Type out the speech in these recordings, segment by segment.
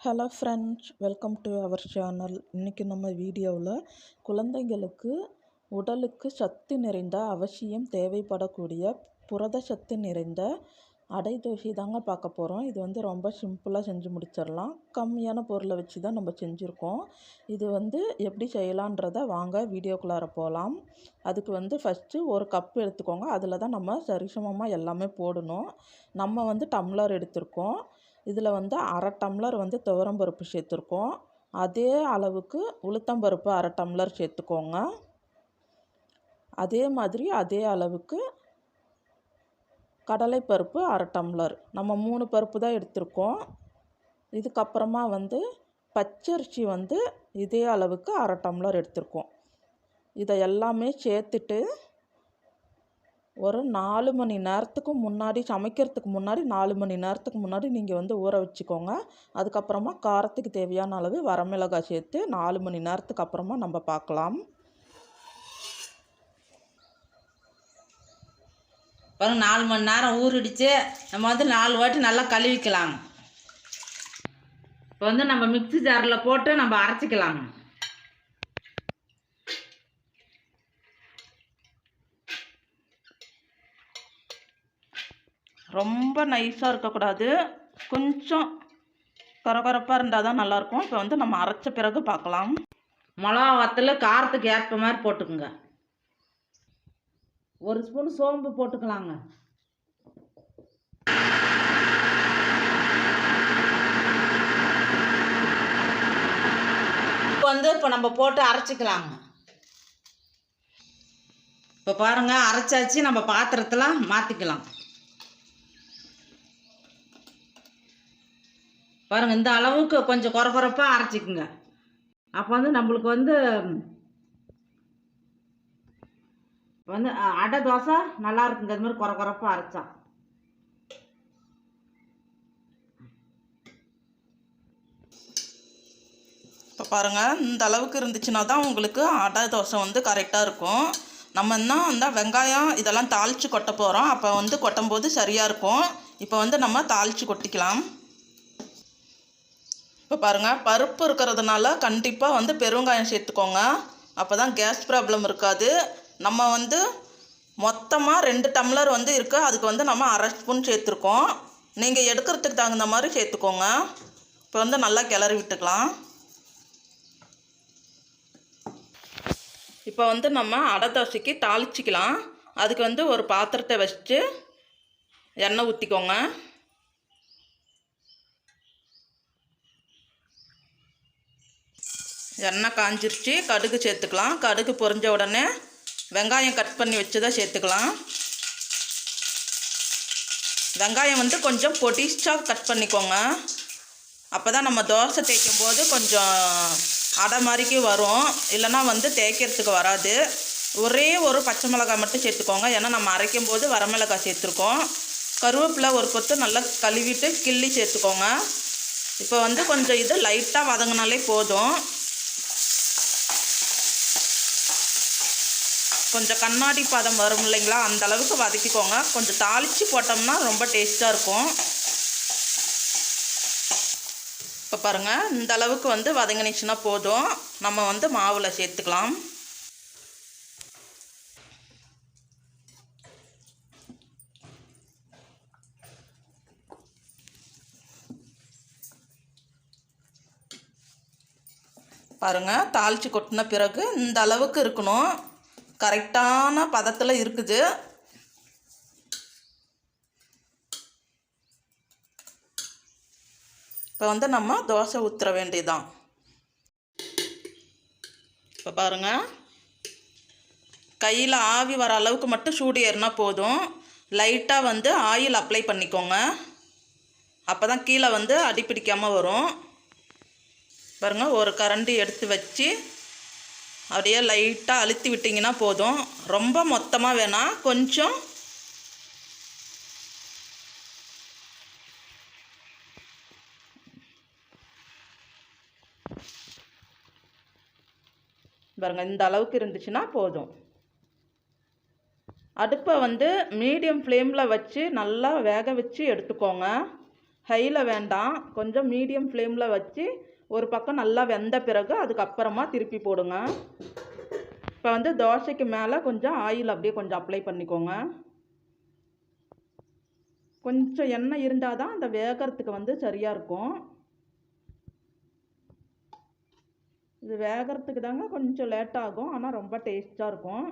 Hello friends welcome to our channel இன்றைக்கி நம்ம வீடியோவில் குழந்தைங்களுக்கு உடலுக்கு சக்தி நிறைந்த அவசியம் தேவைப்படக்கூடிய புரத சக்தி நிறைந்த அடை தோசை தாங்க பார்க்க போகிறோம் இது வந்து ரொம்ப சிம்பிளாக செஞ்சு முடிச்சிடலாம். கம்மியான பொருளை வச்சு தான் நம்ம செஞ்சுருக்கோம். இது வந்து எப்படி செய்யலான்றதை வாங்க வீடியோக்குள்ளார போகலாம் அதுக்கு வந்து ஃபஸ்ட்டு ஒரு கப் எடுத்துக்கோங்க. அதில் தான் நம்ம சரிசமமாக எல்லாமே போடணும். நம்ம வந்து டம்ளர் எடுத்திருக்கோம். இதில் வந்து அரை டம்ளர் வந்து துவரம்பருப்பு சேர்த்துருக்கோம். அதே அளவுக்கு உளுத்தம்பருப்பு அரை டம்ளர் சேர்த்துக்கோங்க. அதே மாதிரி அதே அளவுக்கு கடலைப்பருப்பு அரை டம்ளர். நம்ம மூணு பருப்பு தான் எடுத்திருக்கோம். இதுக்கப்புறமா வந்து பச்சரிசி வந்து இதே அளவுக்கு அரை டம்ளர் எடுத்திருக்கோம். இதை எல்லாமே சேர்த்துட்டு ஒரு நாலு மணி நேரத்துக்கு முன்னாடி சமைக்கிறதுக்கு முன்னாடி நாலு மணி நேரத்துக்கு முன்னாடி நீங்கள் வந்து ஊற வச்சுக்கோங்க. அதுக்கப்புறமா காரத்துக்கு தேவையான அளவு வரமிளகாய் சேர்த்து நாலு மணி நேரத்துக்கு அப்புறமா நம்ம பார்க்கலாம் பாருங்க நாலு மணி நேரம் ஊறிடுச்சு. நம்ம வந்து நாலு வாட்டி நல்லா கழுவிக்கலாம் இப்போ வந்து நம்ம மிக்ஸி ஜாரில் போட்டு நம்ம அரைச்சிக்கலாங்க. ரொம்ப நைஸாக இருக்கக்கூடாது. கொஞ்சம் கரகரப்பாக இருந்தால் தான் நல்லாயிருக்கும். இப்போ வந்து நம்ம அரைச்ச பிறகு பார்க்கலாம். மிளகா வத்தல் காரத்துக்கு ஏற்ப மாதிரி போட்டுக்குங்க. ஒரு ஸ்பூன் சோம்பு போட்டுக்கலாங்க. இப்போ வந்து இப்போ நம்ம போட்டு அரைச்சிக்கலாங்க. இப்போ பாருங்கள் அரைச்சாச்சு. நம்ம பாத்திரத்தில் மாற்றிக்கலாம் பாருங்கள் இந்த அளவுக்கு கொஞ்சம் குறகுறப்பாக அரைச்சிக்குங்க. அப்போ வந்து நம்மளுக்கு வந்து வந்து அடை தோசை நல்லா இருக்குங்க. அது மாதிரி குறை குறைப்பாக அரைச்சா. இப்போ பாருங்கள் இந்த அளவுக்கு இருந்துச்சுன்னா தான் உங்களுக்கு அடை தோசை வந்து கரெக்டாக இருக்கும். நம்ம என்ன இந்த வெங்காயம் இதெல்லாம் தாளித்து கொட்ட போகிறோம் அப்போ வந்து கொட்டும்போது சரியாக இருக்கும். இப்போ வந்து நம்ம தாளித்து கொட்டிக்கலாம். இப்போ பாருங்கள் பருப்பு இருக்கிறதுனால கண்டிப்பாக வந்து பெருங்காயம் சேர்த்துக்கோங்க. அப்போ தான் கேஸ் ப்ராப்ளம் இருக்காது. நம்ம வந்து மொத்தமாக ரெண்டு டம்ளர் வந்து இருக்குது அதுக்கு வந்து நம்ம அரை ஸ்பூன் சேர்த்துருக்கோம். நீங்கள் எடுக்கிறதுக்கு தகுந்த மாதிரி சேர்த்துக்கோங்க. இப்போ வந்து நல்லா கிளறி விட்டுக்கலாம். இப்போ வந்து நம்ம அடை தோசைக்கு தாளிச்சிக்கலாம். அதுக்கு வந்து ஒரு பாத்திரத்தை வச்சு எண்ணெய் ஊற்றிக்கோங்க எண்ணெய் காஞ்சிருச்சு கடுகு சேர்த்துக்கலாம். கடுகு பொரிஞ்ச உடனே வெங்காயம் கட் பண்ணி வச்சதை சேர்த்துக்கலாம். வெங்காயம் வந்து கொஞ்சம் பொடிஸ்டாக கட் பண்ணிக்கோங்க. அப்போ தான் நம்ம தோசை தேய்க்கும் போது கொஞ்சம் அடை மாதிரிக்கு வரும். இல்லைன்னா வந்து தேய்க்கிறதுக்கு வராது. ஒரே ஒரு பச்சை மிளகாய் மட்டும் சேர்த்துக்கோங்க. ஏன்னா நம்ம அரைக்கும் போது வரமிளகாய் சேர்த்துருக்கோம். கருவேப்பிலை ஒரு கொத்து நல்லா கழுவிட்டு கிள்ளி சேர்த்துக்கோங்க. இப்போ வந்து கொஞ்சம் இது லைட்டாக வதங்கினாலே போதும். கொஞ்சம் கண்ணாடி பதம் வரும் இல்லைங்களா? அந்த அளவுக்கு வதக்கிக்கோங்க. கொஞ்சம் தாளித்து போட்டோம்னா ரொம்ப டேஸ்ட்டாக இருக்கும். இப்போ பாருங்கள் இந்த அளவுக்கு வந்து வதங்கினுச்சுன்னா போதும். நம்ம வந்து மாவில் சேர்த்துக்கலாம். பாருங்கள் தாளித்து கொட்டின பிறகு இந்த அளவுக்கு இருக்கணும். கரெக்டான பதத்தில் இருக்குது. இப்போ வந்து நம்ம தோசை ஊற்றுற வேண்டியதான் இப்போ பாருங்கள் கையில் ஆவி வர அளவுக்கு மட்டும் சூடு ஏறினா போதும். லைட்டாக வந்து ஆயில் அப்ளை பண்ணிக்கோங்க. அப்போ தான் கீழே வந்து அடிப்பிடிக்காமல் வரும். பாருங்கள் ஒரு கரண்டி எடுத்து வச்சு அப்படியே லைட்டாக அழுத்தி விட்டிங்கன்னா போதும். ரொம்ப மொத்தமாக வேணாம் கொஞ்சம் பாருங்க இந்த அளவுக்கு இருந்துச்சுன்னா போதும். அடுப்பை வந்து மீடியம் ஃப்ளேமில் வச்சு நல்லா வேக வச்சு எடுத்துக்கோங்க. ஹையில் வேண்டாம். கொஞ்சம் மீடியம் ஃப்ளேமில் வச்சு ஒரு பக்கம் நல்லா வெந்த பிறகு அதுக்கப்புறமா திருப்பி போடுங்க. இப்போ வந்து தோசைக்கு மேலே கொஞ்சம் ஆயில் அப்படியே கொஞ்சம் அப்ளை பண்ணிக்கோங்க. கொஞ்சம் எண்ணெய் இருந்தால் தான் அந்த வேகறதுக்கு வந்து சரியாக இருக்கும். இது வேகறதுக்கு தாங்க கொஞ்சம் லேட் ஆகும். ஆனால் ரொம்ப டேஸ்ட்டாக இருக்கும்.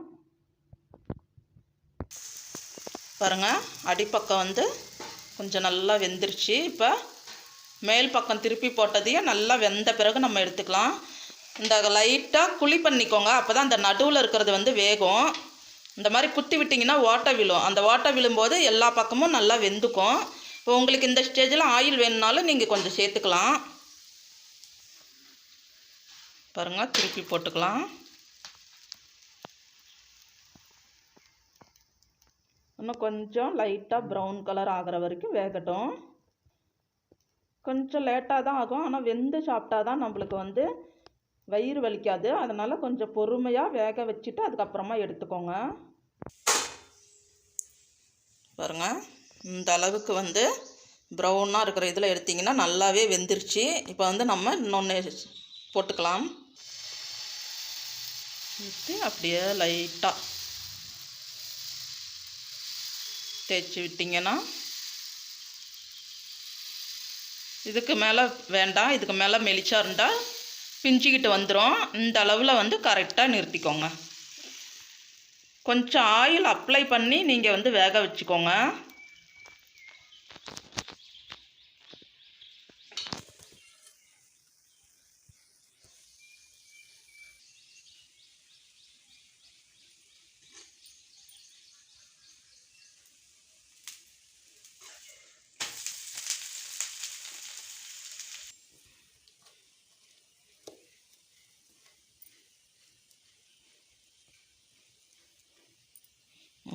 பாருங்க அடிப்பக்கம் வந்து கொஞ்சம் நல்லா வெந்துருச்சு. இப்போ மேல் பக்கம் திருப்பி போட்டதையும் நல்லா வெந்த பிறகு நம்ம எடுத்துக்கலாம். இந்த லைட்டாக குழி பண்ணிக்கோங்க. அப்போ தான் அந்த நடுவில் இருக்கிறது வந்து வேகும். இந்த மாதிரி குத்தி விட்டிங்கன்னா ஓட்டை விழும். அந்த ஓட்டை விழும்போது எல்லா பக்கமும் நல்லா வெந்துக்கும். இப்போ உங்களுக்கு இந்த ஸ்டேஜில் ஆயில் வேணும்னாலும் நீங்கள் கொஞ்சம் சேர்த்துக்கலாம். பாருங்கள் திருப்பி போட்டுக்கலாம். இன்னும் கொஞ்சம் லைட்டாக ப்ரௌன் கலர் ஆகிற வரைக்கும் வேகட்டும். கொஞ்சம் லேட்டாக தான் ஆகும். ஆனால் வெந்து சாப்பிட்டா தான் நம்மளுக்கு வந்து வயிறு வலிக்காது. அதனால் கொஞ்சம் பொறுமையாக வேக வச்சுட்டு அதுக்கப்புறமா எடுத்துக்கோங்க. பாருங்க. இந்த அளவுக்கு வந்து ப்ரௌனாக இருக்கிற இதில் எடுத்திங்கன்னா நல்லாவே வெந்துருச்சு. இப்போ வந்து நம்ம இன்னொன்று போட்டுக்கலாம். விட்டு அப்படியே லைட்டாக தேய்ச்சி விட்டிங்கன்னா இதுக்கு மேலே வேண்டாம் இதுக்கு மேலே மெலிச்சா இருந்தால் பிஞ்சிக்கிட்டு வந்துடும் இந்த அளவில் வந்து கரெக்டாக நிறுத்திக்கோங்க. கொஞ்சம் ஆயில் அப்ளை பண்ணி நீங்கள் வந்து வேக வச்சுக்கோங்க.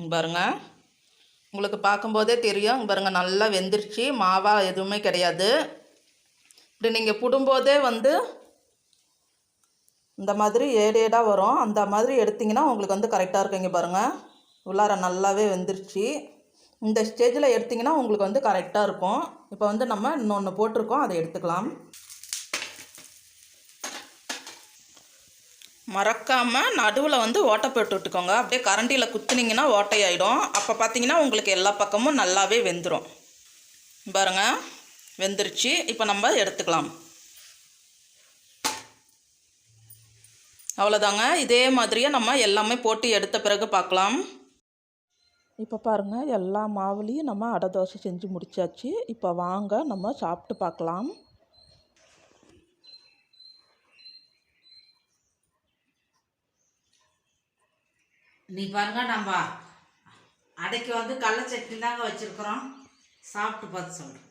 பாருங்கள் உங்களுக்கு பார்க்கும்போதே தெரியும். பாருங்கள் நல்லா வெந்துருச்சு. மாவா எதுவுமே கிடையாது. இப்படி நீங்கள் புடும்போதே வந்து இந்த மாதிரி ஏடு ஏடாக வரும். அந்த மாதிரி எடுத்திங்கன்னா உங்களுக்கு வந்து கரெக்டாக இருக்குங்க பாருங்கள் உள்ளார நல்லாவே வெந்துருச்சு. இந்த ஸ்டேஜில் எடுத்திங்கன்னா உங்களுக்கு வந்து கரெக்டாக இருக்கும். இப்போ வந்து நம்ம இன்னொன்று போட்டிருக்கோம். அதை எடுத்துக்கலாம். மறக்காமல் நடுவில் வந்து ஓட்டை போட்டு விட்டுக்கோங்க. அப்படியே கரண்டியில் குத்துனீங்கன்னா ஓட்டையாயிடும். அப்போ பார்த்தீங்கன்னா உங்களுக்கு எல்லா பக்கமும் நல்லாவே வெந்துடும் பாருங்க வெந்துருச்சு. இப்போ நம்ம எடுத்துக்கலாம். அவ்வளோதாங்க இதே மாதிரியே நம்ம எல்லாமே போட்டு எடுத்த பிறகு பார்க்கலாம் இப்போ பாருங்கள் எல்லா மாவுலேயும் நம்ம அடை தோசை செஞ்சு முடிச்சாச்சு. இப்போ வாங்க நம்ம சாப்பிட்டு பார்க்கலாம் நீ பாருங்க நம்ம அடைக்கு வந்து கடல சட்னி தாங்க வச்சுருக்குறோம். சாப்பிட்டு பார்த்து சொல்கிறேன்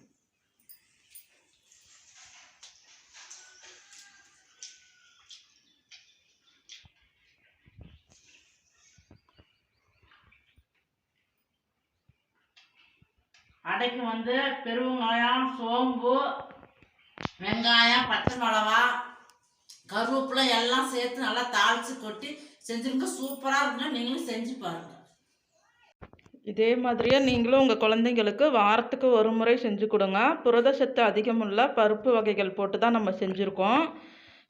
அடைக்கு வந்து பெருவெங்காயம் சோம்பு வெங்காயம் பச்சை மிளவா கருவேப்பிலை எல்லாம் சேர்த்து நல்லா தாளித்து கொட்டி செஞ்சுருங்க சூப்பராக இருக்குங்க நீங்களும் செஞ்சு பாருங்கள் இதே மாதிரியே நீங்களும் உங்கள் குழந்தைங்களுக்கு வாரத்துக்கு ஒரு முறை செஞ்சு கொடுங்க. புரதச்சத்து அதிகமுள்ள பருப்பு வகைகள் போட்டு தான் நம்ம செஞ்சுருக்கோம்.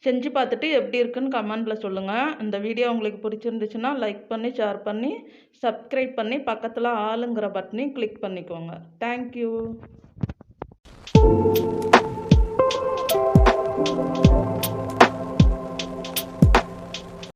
செஞ்சு பார்த்துட்டு எப்படி இருக்குன்னு கமெண்டில் சொல்லுங்கள் இந்த வீடியோ உங்களுக்கு பிடிச்சிருந்துச்சுன்னா லைக் பண்ணி ஷேர் பண்ணி சப்ஸ்கிரைப் பண்ணி பக்கத்தில் ஆளுங்கிற பட்டனையும் கிளிக் பண்ணிக்கோங்க. தேங்க்யூ